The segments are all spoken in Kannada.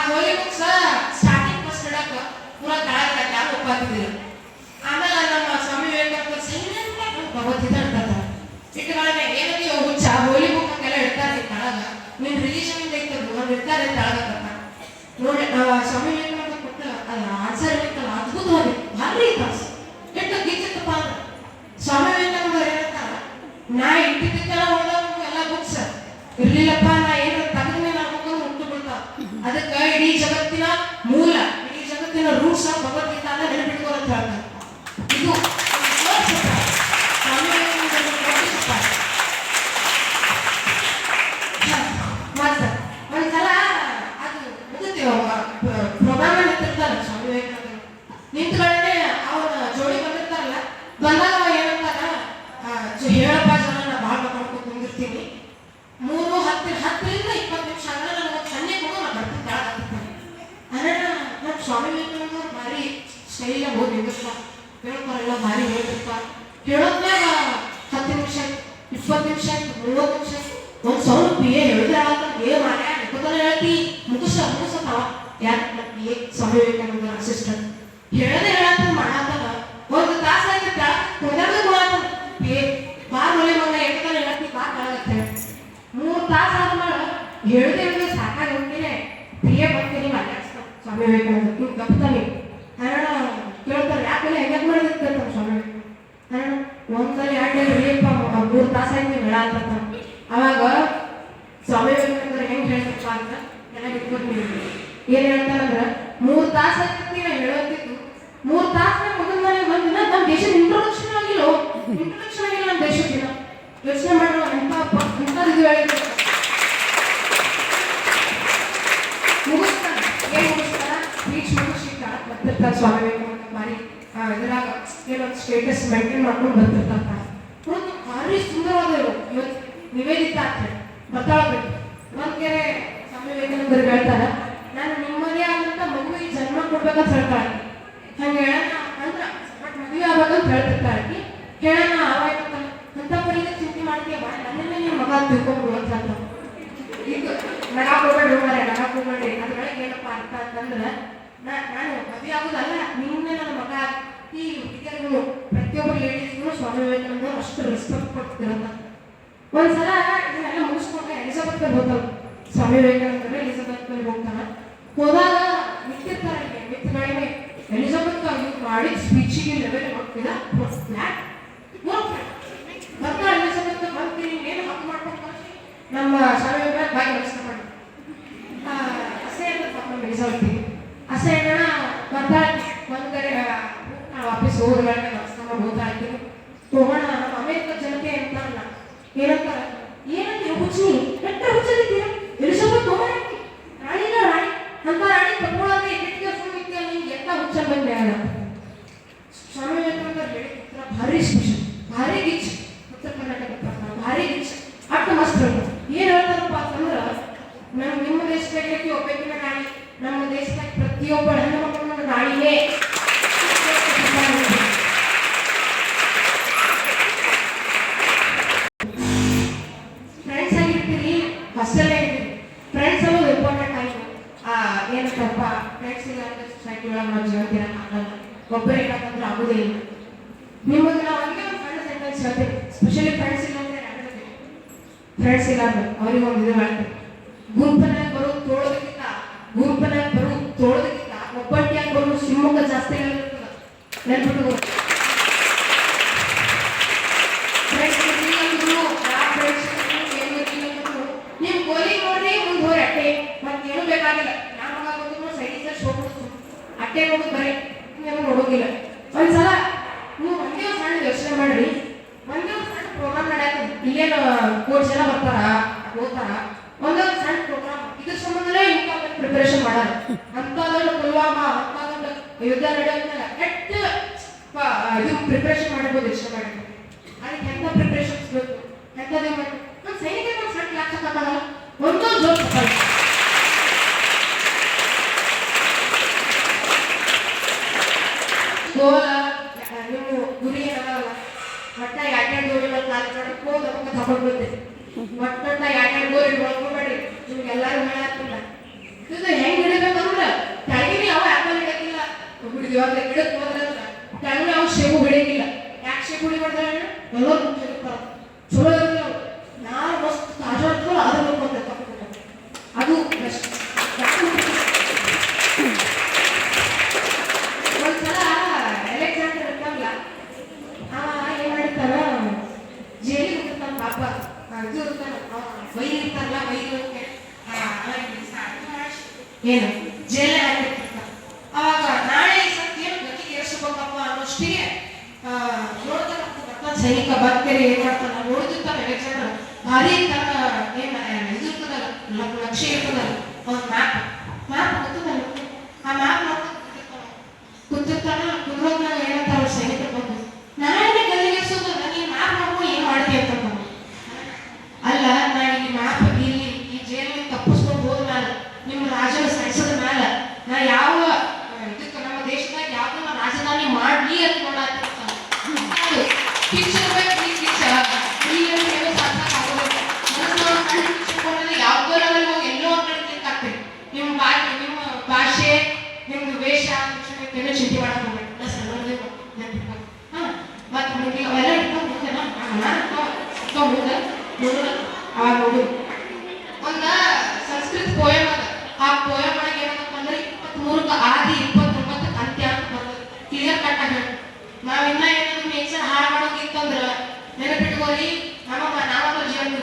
ಆ ಹೋಲಿ ಬುಕ್ಸ್ ಸ್ಟಾರ್ಟಿಂಗ್ ಫಸ್ಟ್ ಇಡಕ್ಕ ಪೂರ ಕೆಳಗಡೆ ಯಾರು ಒಪ್ಪಾತಿದ್ರು ಆಮೇಲೆ ನಮ್ಮ ಸ್ವಾಮಿ ವಿವೇಕಾನಂದ ಸೈಲೆಂಟ್ ಭಗವದ್ಗೀತೆ ಇಡ್ತಾರೆ ಇಟ್ಟುಗಳನ್ನ ಏನದಿ ಹುಚ್ಚ ಹೋಲಿ ಬುಕ್ ಹಂಗೆಲ್ಲ ಇಡ್ತಾರೆ ತಳಗ? ನಿನ್ ರಿಲೀಜನ್ ಇಂದ ಇರ್ತದೆ ಅವ್ರು ಇರ್ತಾರೆ ತಳಗ ನೋಡಿ ಸ್ವಾಮಿ ವಿವೇಕಾನಂದ ಕೊಟ್ಟ ಅದ ಆನ್ಸರ್ ಇರ್ತಲ್ಲ ಅದ್ಭುತವಾಗಿ, ಭಾರಿ ಕ್ಲಾಸ್ ಎಷ್ಟು ಗೀಚಿತ್ತಪ್ಪ ಅಂದ್ರೆ. ಸ್ವಾಮಿ ವಿವೇಕಾನಂದ ಏನಂತಾರ, ನಾ ಓದೋದು ಎಲ್ಲ ಬುಕ್ಸ್ ಇರ್ಲಿಲ್ಲಪ್ಪ ನಾ ಏನು ತೆಗೆದ್ರೆ ನನ್ನ ಮುಖ ಹುಟ್ಟು ಬಿಡ್ತಾವ ಅದಕ್ಕೆ ಇಡೀ ಜಗತ್ತಿನ ಮೂಲ ಇಡೀ ಜಗತ್ತಿನ ರೂಟ್ಸ್ ಭಗವದ್ಗೀತಾ ಅಂತ ನೆನಪಿಟ್ಕೋ ಹೇಳ್ತಾರೆ ಇದು ಅದು ಪ್ರೋಗ್ರಾಮ್ ನಿಂತ್ಕೊಂಡೆ ಮೂರು ತಾಸ ಆಯ್ತು ಹೇಳಾತ ಅವಾಗ ಸ್ವಾಮಿ ವಿವೇಕಾನಂದರು ಹೆಂಗ್ ಹೇಳ್ತಪ್ಪ ಅಂತ ನನಗೆ ಇಟ್ಕೊತೀನಿ ಏನ್ ಹೇಳ್ತಾರಂದ್ರೆ, ಮೂರ್ ತಾಸ ಆಗ್ತೈತಿ ನಾ ಹೇಳೋತಿದ್ದು ಮೂರ್ ತಾಸ ಮಗನ ಮನೆಗೆ ಬಂದಿನ ನಮ್ಮ ದೇಶದ ಇಂಟ್ರೊಡಕ್ಷನ್ ಆಗಿಲ್ಲ ಇಂಟ್ರೊಡಕ್ಷನ್ ಆಗಿಲ್ಲ ನಮ್ಮ ದೇಶದ ಯೋಚನೆ ಮಾಡೋ ಎಂತ ಎಂತದ್ದು ಇದು ಹೇಳಿದ್ರು. ಮುಗಿಸ್ತಾನ ಏನ್ ಮುಗಿಸ್ತಾನ ಸ್ಪೀಚ್ ಮುಗಿಸಿ ಬರ್ತಿರ್ತಾರ ಸ್ವಾಮಿ ವಿವೇಕಾನಂದ ಬಾರಿ ಇದ್ರಾಗ ಏನೊಂದು ಸ್ಟೇಟಸ್ ಮೇಂಟೈನ್ ಮಾಡ್ಕೊಂಡು ಬರ್ತಿರ್ತಾರ. ಒಂದು ಭಾರಿ ಸುಂದರವಾದ ಇವು ಇವತ್ತು ನಿವೇದಿತಾ ಅಂತ ಬರ್ತಾಳಬೇಕು ಒಂದ್ ಕೆರೆ ಸ್ವಾಮಿ ವಿವೇಕಾನಂದರು ಹೇಳ್ತಾರೆ ನಾನು ನಿಮ್ಮದೇ ಆದಂತ ಮಗುವಿಗೆ ಜನ್ಮ ಕೊಡ್ಬೇಕಂತ ಹೇಳ್ತಾಳೆ ಹಂಗೆ ಹೇಳೋಣ ಅಂದ್ರ ಬಟ್ ಮದುವೆ ಹೇಳ್ತಿರ್ತಾಳೆ ಆಕಿ. ಹೇಳೋಣ ಅವಾಯ್ತು ಅಂತ ಪರಿಗೆ ಚಿಂತೆ ಮಾಡ್ತೀವ ನನ್ನೆಲ್ಲ ನಿಮ್ಮ ಮಗ ತಿಳ್ಕೊಂಡ್ರು ಅಂತ ಅಂತ ಈಗ ನಗಾಕ್ ಹೋಗ್ಬೇಡ್ರಿ ಮಾರ್ರೆ, ನಗಾಕ್ ಅದ್ರೊಳಗೆ ಏನಪ್ಪ ಅರ್ಥ ಅಂತಂದ್ರೆ ನಾನು ಮದುವೆ ಆಗೋದಲ್ಲ ನಿನ್ನೆ ನನ್ನ ಮಗ ಈ ಹುಡುಗಿಯರು ಪ್ರತಿಯೊಬ್ಬ ಲೇಡೀಸ್ಗೂ ಸ್ವಾಮಿ ವಿವೇಕಾನಂದ ಅಷ್ಟು ರೆಸ್ಪೆಕ್ಟ್ ಕೊಡ್ತಿರಲ್ಲ ಒಂದ್ಸಲ ಇದನ್ನೆಲ್ಲ ಮುಗಿಸ್ಕೊಂಡು ಎಲಿಜಬೆತ್ ಹೋಗ್ತಾವ ಸ್ವಾಮಿ ವಿವೇಕಾನಂದರು ಎಲಿಜಬೆತ್ ಮೇಲೆ ಹೋಗ್ತಾನೆ. ಹೋದಾಗ ನಿಂತಿರ್ತಾರೆ ಮಿತ್ ಮಿತ್ರಗಳೇ ಎಲಿಜಬೆತ್ ಅವ್ರು ಮಾಡಿ ಸ್ಪೀಚಿಗೆ ಲೆವೆಲ್ ಹೋಗ್ತಿಲ್ಲ ಫ್ಲಾಟ್ ಬರ್ತಾಳೆ ಎಲಿಜಬೆತ್ ಬರ್ತೀನಿ ಏನು ಹಕ್ಕು ಮಾಡ್ಕೊಂಡು ಕಳ್ಸಿ. ನಮ್ಮ ಸ್ವಾಮಿ ವಿವೇಕಾನಂದ ಬಾಯಿ ನಮಸ್ಕಾರ ಮಾಡಿ ಅಸೇ ಅಂತ ಪಾಪ ಎಲಿಜಬೆತ್ಗೆ ಅಸೇ ಅಣ್ಣ ಬರ್ತಾಳೆ ಒಂದ್ ಕಡೆ ನಾವು ವಾಪಸ್ ಹೋದ್ಗಳನ್ನ ನಮಸ್ಕಾರ ಮಾಡಿ ಹೋಗ್ತಾ ಇದ್ದೀವಿ ಹೋಗೋಣ ನಮ್ಮ ಅಮೆರಿಕ ಜನತೆ ಅಂತ ಅಲ್ಲ ಏನಂತಾರ ಏನಂತ ಹುಚ್ಚಿ ಎಟ್ಟ ಹುಚ್ಚದಿದ್ದೀರ ಎಲಿಸಬೆತ್ ಹೋಗೋಣ ರಾಣಿನ ರಾಣಿ ಅಂತ ರಾಣಿ ತಗೊಳ್ಳೋದೇ ಎಟ್ಟಿಗೆ ಫುಲ್ ಇತ್ತು ನಿಂಗೆ ಎಂತ ಹುಚ್ಚ ಬಂದೆ ಅಲ್ಲ ಸ್ವಾಮಿ ವಿವೇಕಾನಂದ ಹೇಳಿ ಉತ್ತರ ಭಾರಿ ಗಿಚ್ ಉತ್ತರ ಕರ್ನಾಟಕ ಭಾರಿ ಹೇಳ್ತಾರಪ್ಪ ಅಂತಂದ್ರೆ, ನಮ್ ನಿಮ್ಮ ದೇಶದಾಗ ಒಬ್ಬಾಕಿನ ನಾಳೆ ನಮ್ಮ ದೇಶದಾಗ ಪ್ರತಿಯೊಬ್ಬ ಹೆಣ್ಣು ಮಕ್ಕಳ ಫ್ರೆಂಡ್ಸ್ ಆಗಿರ್ತೀರಿ ಹಾಸ್ಟೆಲ್ ಫ್ರೆಂಡ್ಸ್ ಅನ್ನೋದು ಇಂಪಾರ್ಟೆಂಟ್ ಆಗಿದೆ ಏನಂತಪ್ಪ ಫ್ರೆಂಡ್ಸ್ ಇಲ್ಲ ಅಂದ್ರೆ ಒಳಗೆ ನಾವು ಜೀವನ ಆಗಲ್ಲ. ಒಬ್ಬರೇ ಇರಕ್ಕಂದ್ರೆ ಆಗೋದೇ ಇಲ್ಲ. ನಿಮಗೆ ನಾವು ಹಂಗೆ ಒಂದು ಸಣ್ಣ ಸೆಂಟೆನ್ಸ್ ಹೇಳ್ತೀವಿ ಸ್ಪೆಷಲಿ ಫ್ರೆಂಡ್ಸ್ ಇಲ್ಲ ಅಂದ್ರೆ ಫ್ರೆಂಡ್ಸ್ ಇಲ್ಲ ಅವ್ರಿಗೆ ಒಂದು ಇದು ಹೇಳ್ತೀವಿ ಗುಂಪನಾಗ ಬರೋ ತೋಳದಕ್ಕಿಂತ, ಗುಂಪನಾಗ ಬರೋ ತೋಳದಕ್ಕಿಂತ ಒಬ್ಬಟ್ಟಿಯಾಗಿ ಬರೋ ರಸ್ತೆಗಳು ನೆನ್ಪಿಟ್ಟು ನಿಮ್ ಗೋಲಿ ನೋಡ್ರಿ ಮುಂದ್ ಹೋರಿ ಅಟ್ಟೆ ಮತ್ತೇನು ಬೇಕಾಗಿಲ್ಲ ಯಾವ ಮಗ ಬಂದ್ರು ಸೈಡ್ ಸೈಡ್ ಹೋಗ್ಬಿಡ್ತು ಅಟ್ಟೆ ಹೋಗುದು ಬರೀ ಏನು ನೋಡೋಗಿಲ್ಲ ಒಂದ್ಸಲ ನೀವು ಒಂದೇ ಒಂದ್ ಸಣ್ಣ ಯೋಚನೆ ಮಾಡ್ರಿ ಒಂದೇ ಒಂದ್ ಸಣ್ಣ ಪ್ರೋಗ್ರಾಮ್ ನಡೆಯತ್ತ ಇಲ್ಲೇನು ಕೋರ್ಸ್ ಎಲ್ಲ ಬರ್ತಾರ ಹೋಗ್ತಾರ ಒಂದೇ ಒಂದ್ ಸಣ್ಣ ಪ್ರೋಗ್ರಾಮ್ ಇದ್ರ ಸಂಬಂಧನೇ ಇಂಥ ಪ್ರಿಪರೇಷನ್ ಮಾಡಾರ ಅಂತದೊಂದು ಪುಲ್ವಾಮಾ ಅಂತದೊಂದು ಯುದ್ಧ ನಡೆಯೋದ್ಮೇಲೆ ಕೆಟ್ಟ ಪ- ಇದು ಪ್ರಿಪರೇಷನ್ ಮಾಡ್ಬೋದು, ಇಷ್ಟ ಮಾಡಿದ್ರು ಅದಕ್ಕೆ ಎಂತ ಪ್ರಿಪರೇಷನ್ಸ್ ಬೇಕು, ಎಂತದೇ ಮಾಡಿ ನಮ್ಮ ಸೈನಿಕ ಒಂದು ಸಣ್ಣ ಕ್ಲಾಸ್ ತಗೋಲ್ಲ ಒಂದೊಂದು ಜೋಕ್ ಗೋಲ ನೀವು ಗುರಿ ಏನಲ್ಲ ಒಟ್ಟ ಯಾಕೆ ಗೋಲ್ ಮೇಲೆ ಕಾಲು ಮಾಡಕ್ಕೆ ಹೋಗಿ ನಮಗೆ ತಗೊಂಡು ಬಿಡ್ತೀವಿ ಒಟ್ಟೊಟ್ಟ ಹೇಳತ್ತಿಲ್ಲ ಇದು ಹೆಂಗ್ ಹಿಡಿಬೇಕಂದ್ರೆ ಕೆಳಗಿನ ಯಾವ ಆಪಲ್ ಇಡಕ್ಕಿಲ್ಲ ಹುಡುಗಿ ಇವಾಗ ಯಾಕೆ ಮಾಡಿದ್ರೆ ಎಲ್ಲರೂ ಚಲೋ ನಾನು ಮಸ್ತ್ ತಾಜಾ ಇರ್ತಲ್ಲ ಅದ್ರ ಅದು ಬೆಸ್ಟ್ ಎಲೆಕ್ಸಾಂಡರ್ ಇರ್ತಾನಲ್ಲ ಆ ಏನ್ ಮಾಡಿರ್ತಾನ ಜೇಲಿ ಹೋಗಿರ್ತಾನ ಪಾಪ. ಇದು ಇರ್ತಾನ ವೈ ಇರ್ತಾರಲ್ಲ ವೈದ್ಯ ಏನು? ಜೈಲ ಹಾಕಿರ್ತಾನ ಅವಾಗ ನಾಳೆ ಸತ್ಯ ಗತಿಗೆ ಏರ್ಸ್ಬೇಕಪ್ಪ ಅನ್ನೋಷ್ಟಿಗೆ ಸೈನಿಕ ಬರ್ತೀರಿ ಏನ್ ಮಾಡ್ತಾರೆ ನಾವು ಎಲೆಕ್ಸಾಂಡರ್ ಭಾರಿ ತರ ಏನ್ ಇದು ಇರ್ತದಲ್ಲ ಲಕ್ಷ್ಯ ಇರ್ತದಲ್ಲ ವೇಷ ಏನೋ ಚಿಂತೆ ಮಾಡಕ್ ಅವೆಲ್ಲ ಇಟ್ಕೊಂಡು ನೋಡು ಒಂದ ಸಂಸ್ಕೃತ ಪೋಯಮ್ ಅದ ಆ ಪೋಯಮ್ ಒಳಗೆ ಏನಪ್ಪ ಅಂದ್ರೆ ಇಪ್ಪತ್ಮೂರಕ್ಕೆ ಆದಿ ಇಪ್ಪತ್ತೊಂಬತ್ತಕ್ಕೆ ಅಂತ್ಯ ಅಂತ ಬರ್ತದೆ ಕ್ಲಿಯರ್ ಕಟ್ ಆಗ ನಾವಿನ್ನ ಏನಾದ್ರು ನೇಚರ್ ಹಾಳು ಮಾಡೋದಿತ್ತಂದ್ರ ನೆನಪಿಟ್ಕೋರಿ ನಮ್ಮ ನಾವಂತ ಜೀವನ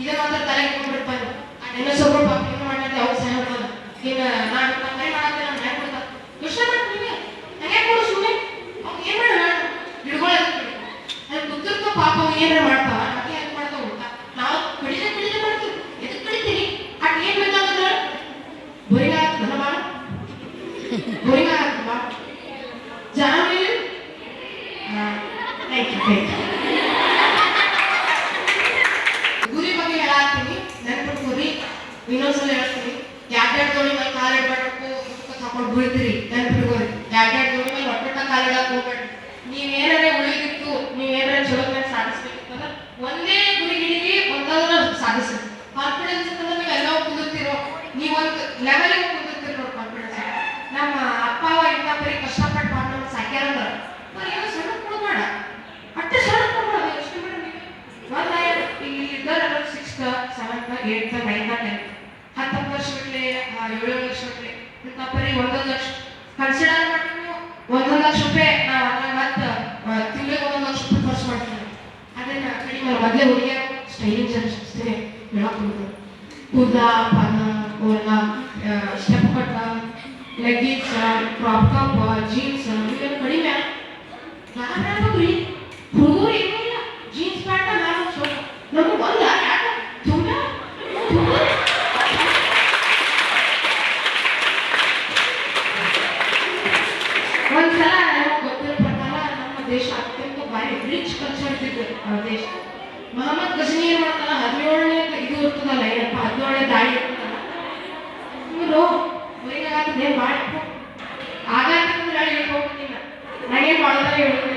ಇದೇ ಮಾತ್ರ ತಲೆ ಇಟ್ಕೊಂಡ್ಬಿಡ್ತಾರೆ ಆ ನೆನೆಸೋರು ಪಾಪ ಏನು ಮಾಡಿದ್ರೆ ಅವ್ರು ಸಹ ಹೇಳ್ತಾರೆ ಈಗ ನಾನು ಕೈ ಮಾಡಕ್ಕೆ ನಾನು ಹೆಂಗ್ ಕೊಡ್ತಾರೆ ಯೋಚನೆ ಮಾಡಿ ನೀವೇ ಹಂಗೆ ಕೊಡು ಸುಮ್ಮನೆ ಅವ್ನು ಏನ್ ಮಾಡ ಹಿಡ್ಕೊಳ್ಳೋದು ಅಲ್ಲಿ ಕೂತಿರ್ತ ಪಾಪ ಅವ್ ಏನಾರ ಮಾಡ್ತಾವ ಅದೇ ಹೆಂಗ್ ಮಾಡ್ತಾವ ಊಟ ನಾವು ಕಡಿದೆ ಕಡಿದೆ ಮಾಡ್ತೀವಿ ಎದಕ್ ಕಡಿತೀರಿ ಅಟ್ ಏನ್ ಬೇಕಾಗದ್ರ ಬೋರಿಂಗ್ ಆಗ್ತದಲ್ಲ ಬಾಳ ಬೋರಿಂಗ್ ಆಗತ್ತ ಬಾಳ ಜಾಮೀನು ಥ್ಯಾಂಕ್ ಯು ಗುರಿ ಬಗ್ಗೆ ಹೇಳತ್ತೀನಿ. ಗುರಿ ಇನ್ನೊಂದ್ಸಲ ಹೇಳ್ತೀನಿ. ಯಾರ್ಯಾರ ದೋಣಿ ಮೇಲೆ ಕಾಲ್ ಇಡ್ಬೇಕು ಇದಕ್ಕೆ ತಗೊಂಡು ಬೀಳ್ತೀರಿ ನೆನ್ಪಿಟ್ಕೋರಿ ಯಾರ್ಯಾರ ದೋಣಿ ಮೇಲೆ ಒಟ್ಟೊಟ್ಟ ಕಾಲ್ ಇಡಕ್ ಹೋಗ್ಬೇಡ್ರಿ ನೀವೇನಾರ ಉಳಿದಿತ್ತು ನೀವೇನಾರ ಚಲೋ ಮೇಲೆ ಸಾಧಿಸ್ಬೇಕಿತ್ತಂದ್ರ ಒಂದೇ ಗುರಿ ಹಿಡಿಗಿ ಒಂದಾದ್ರ ಸಾಧಿಸ್ರಿ ಕಾನ್ಫಿಡೆನ್ಸ್ ಇತ್ತಂದ್ರೆ ನೀವು ಎಲ್ಲವೂ ಕುದುರ್ತಿರೋ ನೀವೊಂದು ಲೆವೆಲಿಗೆ ಕುದುರ್ತೀರಿ ನೋಡಿ ಕಾನ್ಫಿಡೆನ್ಸ್ ನಮ್ಮ ಅಪ್ಪ ಅವ ಇಂಥ ಬರೀ ಕಷ್ಟಪಟ್ಟು ಮಾಡಿ ನಮ್ಗೆ ಸಾಕ್ಯಾರಂದ್ರ ನಾವು ಏನೋ ಸಣ್ಣ ಕೊಡ್ಬೇಡ ಅಷ್ಟೇ ಸಣ್ಣ ಕೊಡ್ಬೇಡ ಯೋಚನೆ ಮಾಡಿ ನೀವು ಒಂದ್ ಇಲ್ಲಿ ಇದ್ದವ್ರು sixth seventh eighth ninth tenth ಹತ್ತತ್ತು ವರ್ಷ ಬಿಟ್ಲೆ ಏಳು ಬಿಟ್ಲೆ ಇಂಥ ಬರೀ ಒಂದೊಂದು ಲಕ್ಷ. ಕನ್ಸಿಡರ್ ಮಾಡಿ ನೀವು. ಒಂದೊಂದು ಲಕ್ಷ ರೂಪಾಯಿ ನಾವು ಅಂದ್ರೆ ಮತ್ತೆ ತಿಂಗಳಿಗೆ ಒಂದೊಂದು ಲಕ್ಷ ರೂಪಾಯಿ ಖರ್ಚು ಮಾಡ್ತೀವಿ ಅದನ್ನ ಕಡಿಮೆ ಮೊದಲೇ ಹುಡುಗಿಯರು ಸ್ಟೈಲಿಂಗ್ ಜಾಸ್ತಿನೇ ಹೇಳಕ್ಕೆ ಕೂದ ಪಾನ ಕೋಲ ಸ್ಟೆಪ್ ಕಟ್ಟ ಲೆಗ್ಗಿನ್ಸ್ ಕ್ರಾಪ್ ಟಾಪ್ ಜೀನ್ಸ್ ಇವೆಲ್ಲ ಕಡಿಮೆ ಯಾರಾಗ್ರಿ ಹುಡುಗರು ಏನೂ ಇಲ್ಲ. ಜೀನ್ಸ್ ಪ್ಯಾಂಟ್ ನಾನು ನಮಗೆ ಒಂದ ರಿಚ್ ಕಲ್ಚರ್ ಇದ್ದಿದ್ದು ಆ ದೇಶ. ಮೊಹಮ್ಮದ್ ಗಜನಿ ಏನ್ ಮಾಡ್ತಾನ ಹದಿನೇಳನೇ ಇದು ಇರ್ತದಲ್ಲ ಏನಪ್ಪ ಹದಿನೇಳನೇ ದಾಳಿ ಇರ್ತದಲ್ಲ. ಇವರು ಬರೀಗಾಗ್ತದೆ ಮಾಡಿ ಆಗಾಗ್ತದೆ ಹೇಳಿ ಹೇಳ್ಕೊಡ್ತೀನಿ ನಾನೇನ್ ಮಾಡೋದ್ರೆ ಹೇಳೋದಿಲ್ಲ.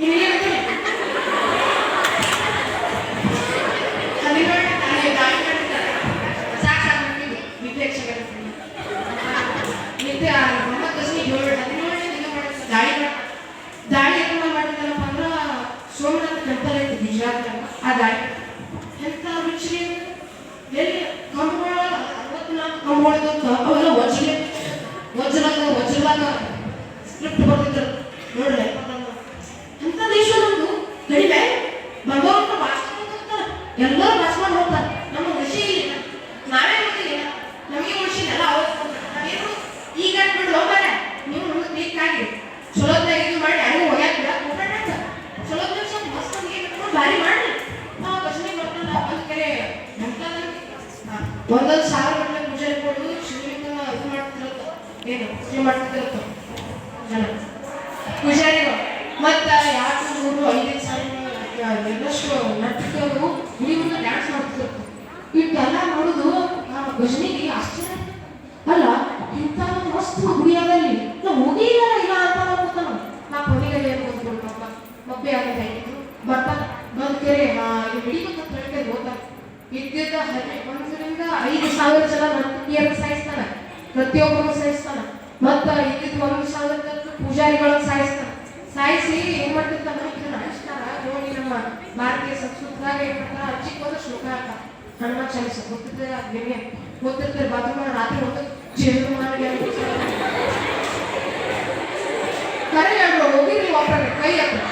ನಿಮಗೆ ಎಲ್ಲರೂ ಭಾಷಣ ಹೋಗ್ತಾರೆ. ನಮ್ಮ ಖುಷಿ ಇಲ್ಲ. ನಾವೇ ಗೊತ್ತಿಲ್ಲ ನಮಗೆ ಋಷಿ ಎಲ್ಲ ಅವ್ರು ಈಗ ಬಿಡು ಹೋಗ್ಬಾರ ನೀವು ನಮ್ಗೆ ಬೇಕಾಗಿ ಚಲೋತ್ನಾಗ ಇದು ಮಾಡಿ ಯಾರಿಗೂ ಹೋಗ್ಯಾಕ ಬಿಡಕ್ಕೆ ಚಲೋತ್ನಾಗ ಸ್ವಲ್ಪ ನಮ್ಗೆ ಬಿಟ್ಕೊಂಡು ಭಾರಿ ಮಾಡಿ ನಾವು ಭಜನೆ ಬರ್ತಾನ ಒಂದು ಕಡೆ ಒಂದೊಂದು ಸಾವಿರ ಮಟ್ಟ ಪೂಜಾರಿ ಕೊಡು. ಶಿವಲಿಂಗ ಇದು ಮಾಡ್ತಿರತ್ತ. ಏನು ಪೂಜೆ ಮಾಡ್ತಿರತ್ತ. ಜನ. ದೇವರುಗಳು ಸಾಯಿಸ್ತಾನ. ಮತ್ತ ಇದ್ದಿದ್ ಒಂದು ಸಾವಿರ ಪೂಜಾರಿಗಳನ್ನು ಸಾಯಿಸ್ತಾನ. ಸಾಯಿಸಿ ಏನ್ ಮಾಡ್ತಿರ್ತಾನ ಇದನ್ನ ಅಳಿಸ್ತಾರ ನೋಡಿ ನಮ್ಮ ಭಾರತೀಯ ಸಂಸ್ಕೃತದಾಗ ಏನ್ ಮಾಡ್ತಾರ ಒಂದು ಶ್ಲೋಕ ಹಾಕ ಹನುಮ ಚಾಲಿಸ ಗೊತ್ತಿದ್ರೆ ನಿಮಗೆ ಗೊತ್ತಿರ್ತಾರೆ. ಬಾತ್ರೂಮ್ ರಾತ್ರಿ ಹೊತ್ತು ಜೇನು ಮಾಡಿ ಕರೆ ಹೇಳು ಹೋಗಿರ್ಲಿ ಕೈ ಹತ್ರ